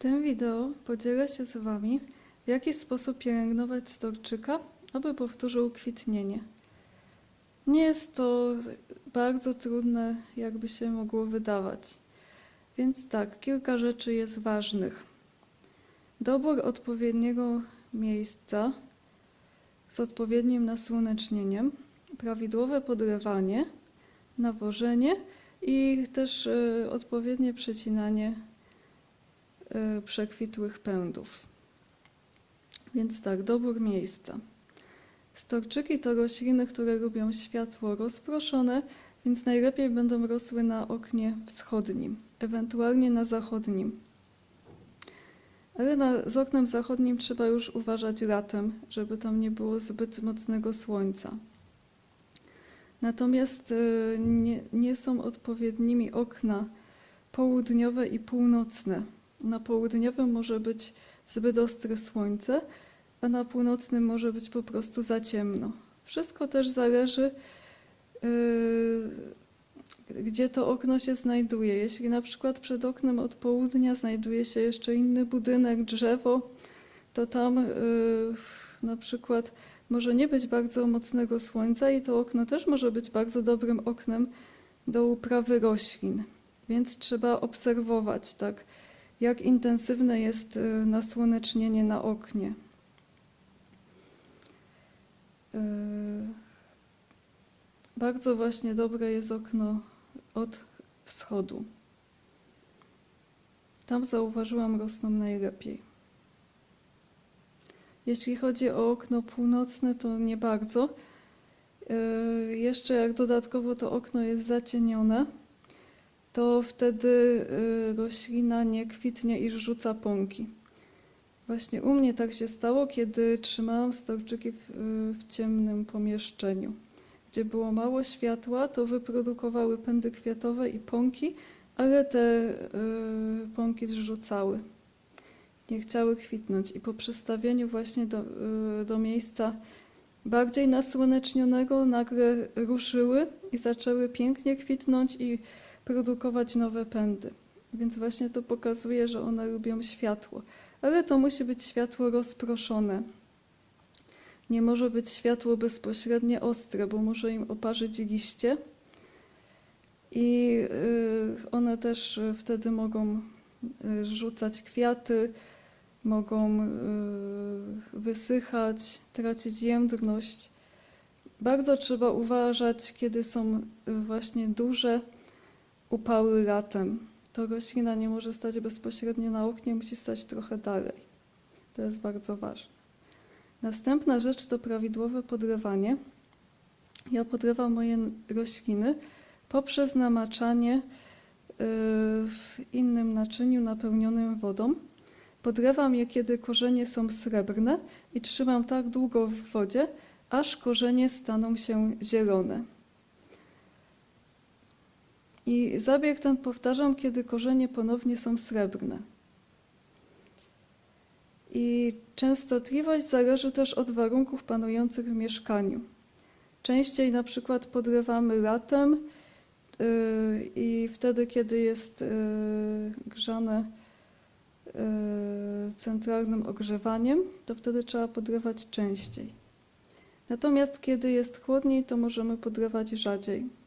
tym wideo podzielę się z Wami, w jaki sposób pielęgnować storczyka, aby powtórzył kwitnienie. Nie jest to bardzo trudne, jakby się mogło wydawać. Więc tak, kilka rzeczy jest ważnych. Dobór odpowiedniego miejsca z odpowiednim nasłonecznieniem, prawidłowe podlewanie, nawożenie i też y, odpowiednie przecinanie przekwitłych pędów. Więc tak, dobór miejsca. Storczyki to rośliny, które lubią światło rozproszone, więc najlepiej będą rosły na oknie wschodnim, ewentualnie na zachodnim. Ale na, z oknem zachodnim trzeba już uważać latem, żeby tam nie było zbyt mocnego słońca. Natomiast y, nie, nie są odpowiednimi okna południowe i północne. Na południowym może być zbyt ostre słońce, a na północnym może być po prostu za ciemno. Wszystko też zależy, yy, gdzie to okno się znajduje. Jeśli na przykład przed oknem od południa znajduje się jeszcze inny budynek, drzewo, to tam yy, na przykład może nie być bardzo mocnego słońca i to okno też może być bardzo dobrym oknem do uprawy roślin. Więc trzeba obserwować, tak, jak intensywne jest yy, nasłonecznienie na oknie. Yy, Bardzo właśnie dobre jest okno od wschodu. Tam zauważyłam rosną najlepiej. Jeśli chodzi o okno północne, to nie bardzo. Yy, Jeszcze jak dodatkowo to okno jest zacienione, to wtedy yy, roślina nie kwitnie i rzuca pąki. Właśnie u mnie tak się stało, kiedy trzymałam storczyki w, yy, w ciemnym pomieszczeniu. Gdzie było mało światła, to wyprodukowały pędy kwiatowe i pąki, ale te yy, pąki zrzucały. Nie chciały kwitnąć. I po przestawieniu właśnie do, yy, do miejsca bardziej nasłonecznionego nagle ruszyły i zaczęły pięknie kwitnąć i produkować nowe pędy. Więc właśnie to pokazuje, że one lubią światło. Ale to musi być światło rozproszone. Nie może być światło bezpośrednie ostre, bo może im oparzyć liście. I y, one też y, wtedy mogą y, rzucać kwiaty, mogą wysychać, tracić jędrność. Bardzo trzeba uważać, kiedy są właśnie duże upały latem. To roślina nie może stać bezpośrednio na oknie, musi stać trochę dalej. To jest bardzo ważne. Następna rzecz to prawidłowe podlewanie. Ja podlewam moje rośliny poprzez namaczanie y, w innym naczyniu napełnionym wodą. Podlewam je, kiedy korzenie są srebrne i trzymam tak długo w wodzie, aż korzenie staną się zielone. I zabieg ten powtarzam, kiedy korzenie ponownie są srebrne. I częstotliwość zależy też od warunków panujących w mieszkaniu. Częściej na przykład podlewamy latem yy, i wtedy, kiedy jest yy, grzane yy, centralnym ogrzewaniem, to wtedy trzeba podlewać częściej. Natomiast kiedy jest chłodniej, to możemy podlewać rzadziej.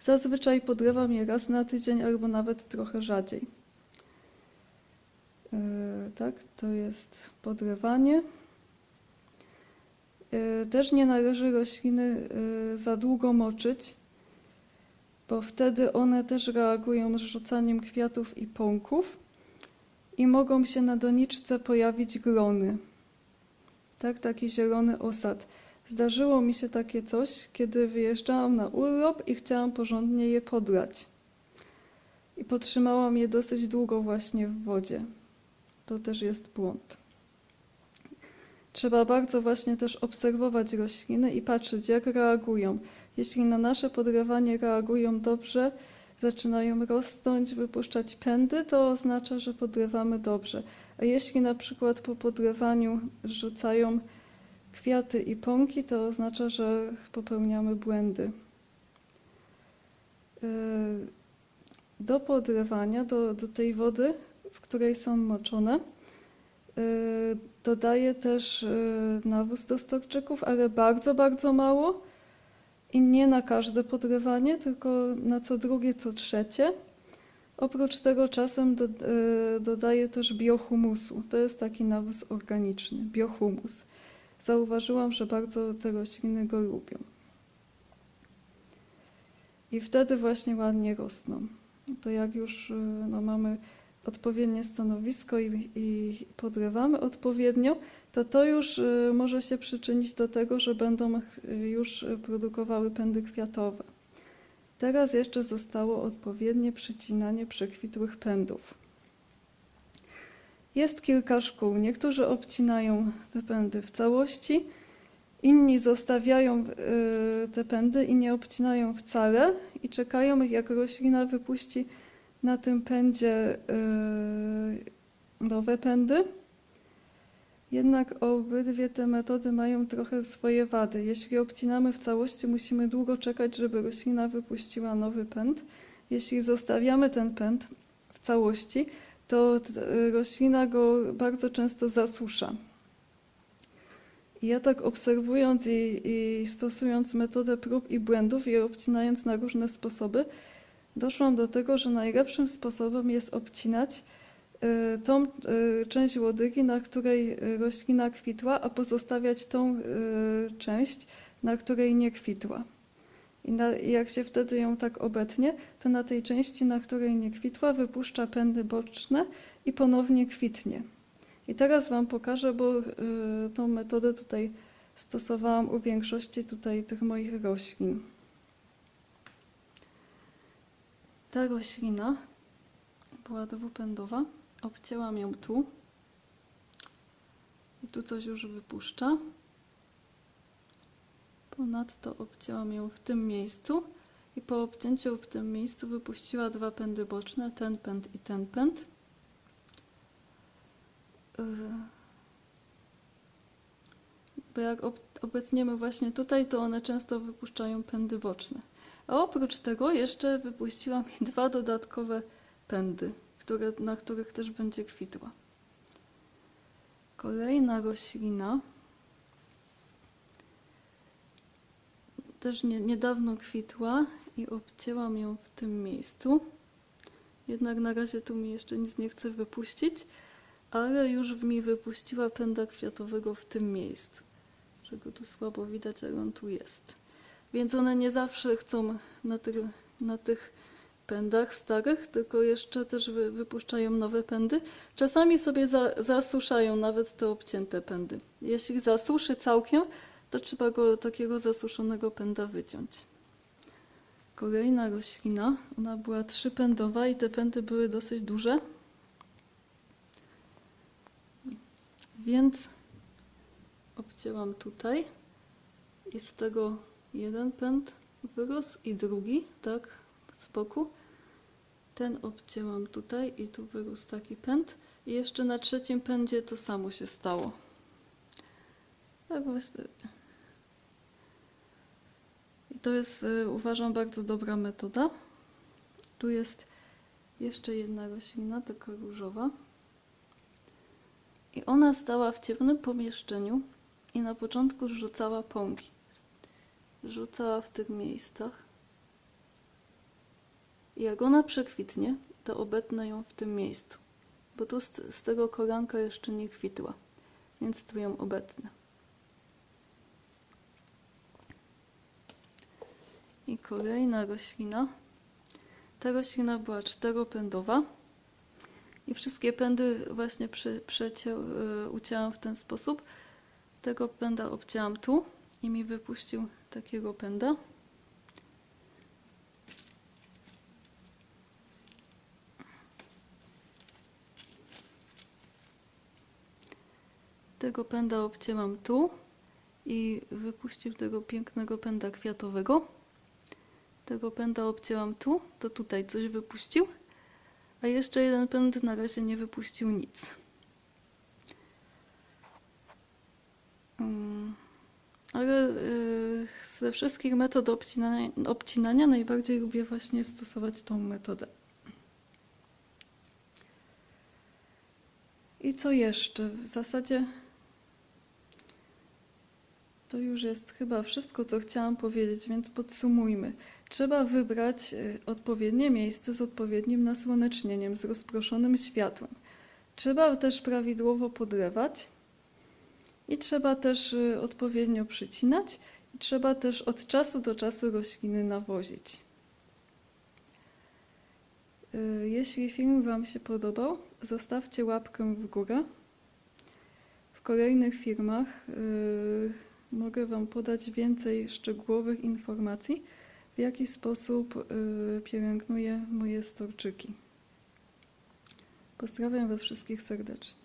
Zazwyczaj podlewam je raz na tydzień albo nawet trochę rzadziej. Yy, tak, to jest podlewanie. Yy, Też nie należy rośliny yy, za długo moczyć, bo wtedy one też reagują z rzucaniem kwiatów i pąków i mogą się na doniczce pojawić glony. Tak, taki zielony osad. Zdarzyło mi się takie coś, kiedy wyjeżdżałam na urlop i chciałam porządnie je podlać. I potrzymałam je dosyć długo właśnie w wodzie. To też jest błąd. Trzeba bardzo właśnie też obserwować rośliny i patrzeć, jak reagują. Jeśli na nasze podlewanie reagują dobrze, zaczynają rosnąć, wypuszczać pędy, to oznacza, że podlewamy dobrze. A jeśli na przykład po podlewaniu rzucają kwiaty i pąki, to oznacza, że popełniamy błędy. Yy, Do podlewania, do, do tej wody w której są moczone. Y, Dodaję też y, nawóz do stokczyków, ale bardzo, bardzo mało. I nie na każde podlewanie, tylko na co drugie, co trzecie. Oprócz tego czasem do, dodaję też biohumusu. To jest taki nawóz organiczny, biohumus. Zauważyłam, że bardzo te rośliny go lubią. I wtedy właśnie ładnie rosną. To jak już y, no, mamy odpowiednie stanowisko i, i podlewamy odpowiednio, to to już y, może się przyczynić do tego, że będą y, już produkowały pędy kwiatowe. Teraz jeszcze zostało odpowiednie przycinanie przekwitłych pędów. Jest kilka szkół. Niektórzy obcinają te pędy w całości, inni zostawiają y, te pędy i nie obcinają wcale i czekają, jak roślina wypuści na tym pędzie y, nowe pędy. Jednak obydwie te metody mają trochę swoje wady. Jeśli obcinamy w całości, musimy długo czekać, żeby roślina wypuściła nowy pęd. Jeśli zostawiamy ten pęd w całości, to t- roślina go bardzo często zasusza. I ja tak obserwując i, i stosując metodę prób i błędów i obcinając na różne sposoby, doszłam do tego, że najlepszym sposobem jest obcinać y, tą y, część łodygi, na której roślina kwitła, a pozostawiać tą część, na której nie kwitła. I, na, jak się wtedy ją tak obetnie, to na tej części, na której nie kwitła, wypuszcza pędy boczne i ponownie kwitnie. I teraz Wam pokażę, bo y, tą metodę tutaj stosowałam u większości tutaj tych moich roślin. Ta roślina była dwupędowa. Obcięłam ją tu. I tu coś już wypuszcza. Ponadto obcięłam ją w tym miejscu. I po obcięciu w tym miejscu wypuściła dwa pędy boczne, ten pęd i ten pęd. Yy. Bo jak ob- obetniemy właśnie tutaj, to one często wypuszczają pędy boczne. A oprócz tego jeszcze wypuściłam mi dwa dodatkowe pędy, które, na których też będzie kwitła. Kolejna roślina też nie, niedawno kwitła i obcięłam ją w tym miejscu. Jednak na razie tu mi jeszcze nic nie chce wypuścić, ale już mi wypuściła pęda kwiatowego w tym miejscu. Że go tu słabo widać, ale on tu jest. Więc one nie zawsze chcą na, tych na tych pędach starych, tylko jeszcze też wy, wypuszczają nowe pędy. Czasami sobie za, zasuszają nawet te obcięte pędy. Jeśli zasuszy całkiem, to trzeba go takiego zasuszonego pęda wyciąć. Kolejna roślina, ona była trzypędowa i te pędy były dosyć duże. Więc obcięłam tutaj i z tego jeden pęd wyrósł i drugi, tak, z boku. Ten obcięłam tutaj i tu wyrósł taki pęd. I jeszcze na trzecim pędzie to samo się stało. Tak właśnie. To jest, y, uważam, bardzo dobra metoda. Tu jest jeszcze jedna roślina, taka różowa. I ona stała w ciemnym pomieszczeniu i na początku rzucała pąki. Rzucała w tych miejscach. I jak ona przekwitnie, to obetnę ją w tym miejscu, bo tu z, z tego kolanka jeszcze nie kwitła, więc tu ją obetnę. I kolejna roślina. Ta roślina była czteropędowa i wszystkie pędy właśnie przy, przecię, y, ucięłam w ten sposób. Tego pęda obcięłam tu i mi wypuścił takiego pęda. Tego pęda obcięłam tu i wypuścił tego pięknego pęda kwiatowego. Tego pęda obcięłam tu, to tutaj coś wypuścił, a jeszcze jeden pęd na razie nie wypuścił nic. Mm, Ale y, ze wszystkich metod obcinania, obcinania najbardziej lubię właśnie stosować tą metodę. co jeszcze? W zasadzie to już jest chyba wszystko, co chciałam powiedzieć, więc podsumujmy. Trzeba wybrać y, odpowiednie miejsce z odpowiednim nasłonecznieniem, z rozproszonym światłem. Trzeba też prawidłowo podlewać i trzeba też y, odpowiednio przycinać i trzeba też od czasu do czasu rośliny nawozić. Y, Jeśli film Wam się podobał, zostawcie łapkę w górę. W kolejnych filmach mogę Wam podać więcej szczegółowych informacji, w jaki sposób y, pielęgnuję moje storczyki. Pozdrawiam Was wszystkich serdecznie.